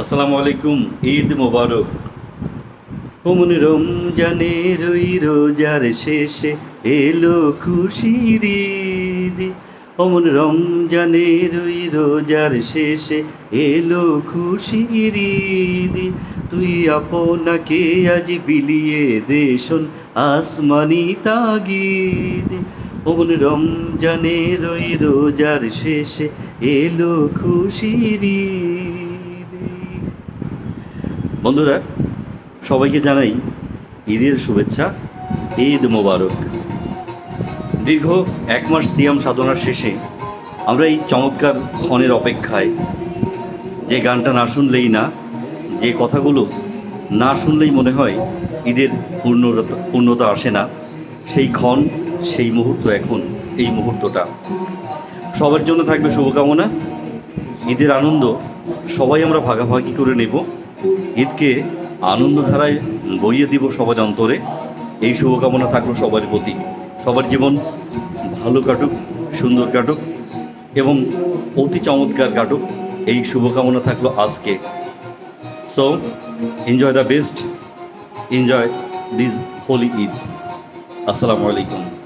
আসসালামু আলাইকুম ঈদ মোবারক। ওমন রমজানের ওই রোজার শেষে এলো খুশির ঈদ। অমন রমজানের ওই রোজার শেষে এলো খুশির ঈদ। তুই আপনাকে আজ বিলিয়ে দেশন আসমানি তাগিদ। ওমন রমজানের ওই রোজার শেষে এলো খুশির ঈদ। বন্ধুরা, সবাইকে জানাই ঈদের শুভেচ্ছা, ঈদ মোবারক। দীর্ঘ এক মাস সিয়াম সাধনার শেষে আমরা এই চমৎকার ক্ষণের অপেক্ষায় যে গানটা না শুনলেই না, যে কথাগুলো না শুনলেই মনে হয় ঈদের পূর্ণতা পূর্ণতা আসে না, সেই ক্ষণ, সেই মুহূর্ত এখন, এই মুহূর্তটা। সবার জন্য থাকবে শুভকামনা। ঈদের আনন্দ সবাই আমরা ভাগাভাগি করে নেব। ঈদকে আনন্দধারায় বইয়ে দিব সবার অন্তরে। এই শুভকামনা থাকল সবার প্রতি। সবার জীবন ভালো কাটুক, সুন্দর কাটুক এবং অতি চমৎকার কাটুক। এই শুভকামনা থাকল আজকে। So enjoy the best enjoy this holy Eid. আসসালামু আলাইকুম।